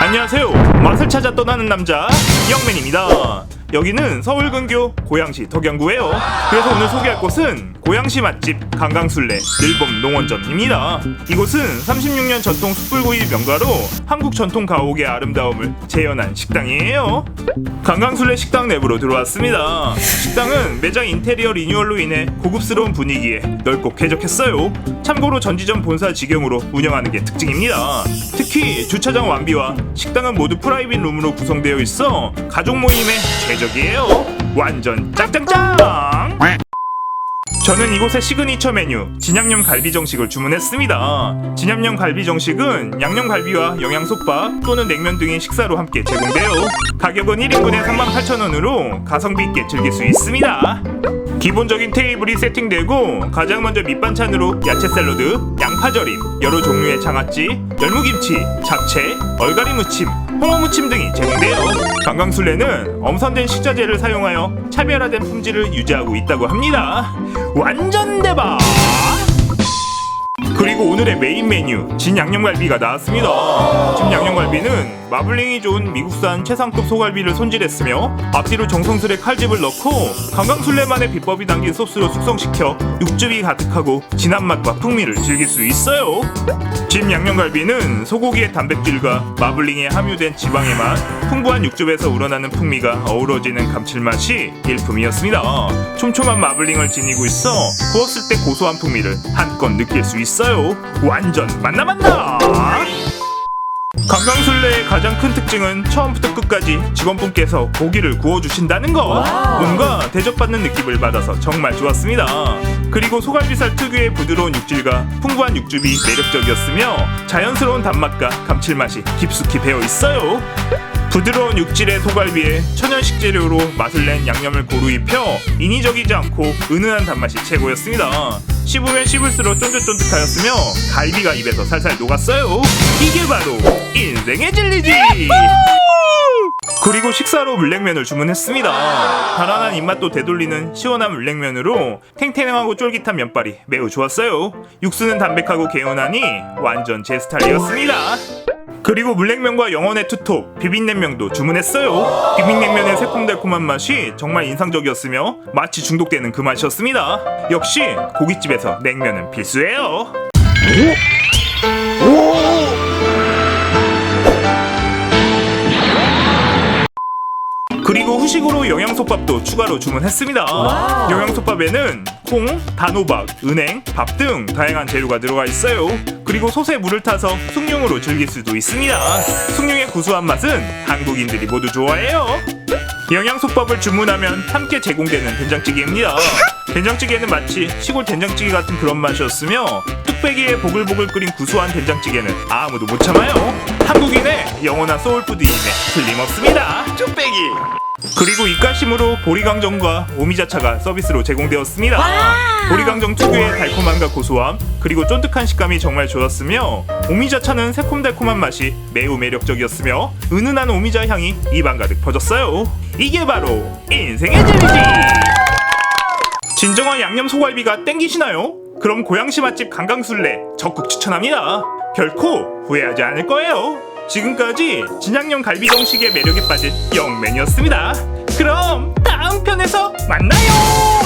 안녕하세요. 맛을 찾아 떠나는 남자 영맨입니다. 여기는 서울 근교 고양시 덕양구예요. 그래서 오늘 소개할 곳은 고양시 맛집 강강술래 늘봄 농원점입니다. 이곳은 36년 전통 숯불구이 명가로 한국 전통 가옥의 아름다움을 재현한 식당이에요. 강강술래 식당 내부로 들어왔습니다. 식당은 매장 인테리어 리뉴얼로 인해 고급스러운 분위기에 넓고 쾌적했어요. 참고로 전지점 본사 직영으로 운영하는 게 특징입니다. 특히 주차장 완비와 식당은 모두 프라이빗 룸으로 구성되어 있어 가족 모임에 최적 이에요. 완전 짱짱짱! 저는 이곳의 시그니처 메뉴 진양념 갈비 정식을 주문했습니다. 진양념 갈비 정식은 양념 갈비와 영양솥밥 또는 냉면 등의 식사로 함께 제공돼요. 가격은 1인분에 38,000원으로 가성비 있게 즐길 수 있습니다. 기본적인 테이블이 세팅되고 가장 먼저 밑반찬으로 야채 샐러드, 양파절임, 여러 종류의 장아찌, 열무김치, 잡채, 얼갈이 무침, 홍어 무침 등이 제공돼요. 강강술래는 엄선된 식자재를 사용하여 차별화된 품질을 유지하고 있다고 합니다. 완전 대박! 그리고 오늘의 메인 메뉴 진 양념갈비가 나왔습니다. 진 양념갈비는 마블링이 좋은 미국산 최상급 소갈비를 손질했으며 앞뒤로 정성스레 칼집을 넣고 강강술래만의 비법이 담긴 소스로 숙성시켜 육즙이 가득하고 진한 맛과 풍미를 즐길 수 있어요. 진 양념갈비는 소고기의 단백질과 마블링에 함유된 지방의 맛, 풍부한 육즙에서 우러나는 풍미가 어우러지는 감칠맛이 일품이었습니다. 촘촘한 마블링을 지니고 있어 구웠을 때 고소한 풍미를 한껏 느낄 수 있어요. 완전 만나 만나! 강강술래의 가장 큰 특징은 처음부터 끝까지 직원분께서 고기를 구워주신다는 거. 뭔가 대접받는 느낌을 받아서 정말 좋았습니다. 그리고 소갈비살 특유의 부드러운 육질과 풍부한 육즙이 매력적이었으며 자연스러운 단맛과 감칠맛이 깊숙이 배어 있어요. 부드러운 육질의 소갈비에 천연 식 재료로 맛을 낸 양념을 고루 입혀 인위적이지 않고 은은한 단맛이 최고였습니다. 씹으면 씹을수록 쫀득쫀득하였으며 갈비가 입에서 살살 녹았어요. 이게 바로 인생의 진리지. 그리고 식사로 물냉면을 주문했습니다. 달아난 입맛도 되돌리는 시원한 물냉면으로 탱탱하고 쫄깃한 면발이 매우 좋았어요. 육수는 담백하고 개운하니 완전 제 스타일이었습니다. 그리고 물냉면과 영원의 투톱 비빔냉면도 주문했어요. 비빔냉면의 새콤달콤한 맛이 정말 인상적이었으며 마치 중독되는 그 맛이었습니다. 역시 고깃집에서 냉면은 필수예요. 그리고 후식으로 영양솥밥도 추가로 주문했습니다. 영양솥밥에는 콩, 단호박, 은행, 밥 등 다양한 재료가 들어가 있어요. 그리고 솥에 물을 타서 숭늉으로 즐길 수도 있습니다. 숭늉의 구수한 맛은 한국인들이 모두 좋아해요. 영양솥밥을 주문하면 함께 제공되는 된장찌개입니다. 된장찌개는 마치 시골 된장찌개 같은 그런 맛이었으며 뚝배기에 보글보글 끓인 구수한 된장찌개는 아무도 못 참아요. 한국인의 영원한 소울푸드임에 틀림없습니다. 뚝배기. 그리고 입가심으로 보리강정과 오미자차가 서비스로 제공되었습니다. 보리강정 특유의 달콤함과 고소함 그리고 쫀득한 식감이 정말 좋았으며 오미자차는 새콤달콤한 맛이 매우 매력적이었으며 은은한 오미자 향이 입안 가득 퍼졌어요. 이게 바로 인생의 재미지. 진정한 양념 소갈비가 땡기시나요? 그럼 고양시 맛집 강강술래 적극 추천합니다. 결코 후회하지 않을 거예요. 지금까지 진양념 갈비 정식의 매력에 빠진 영맨이었습니다. 그럼 다음 편에서 만나요.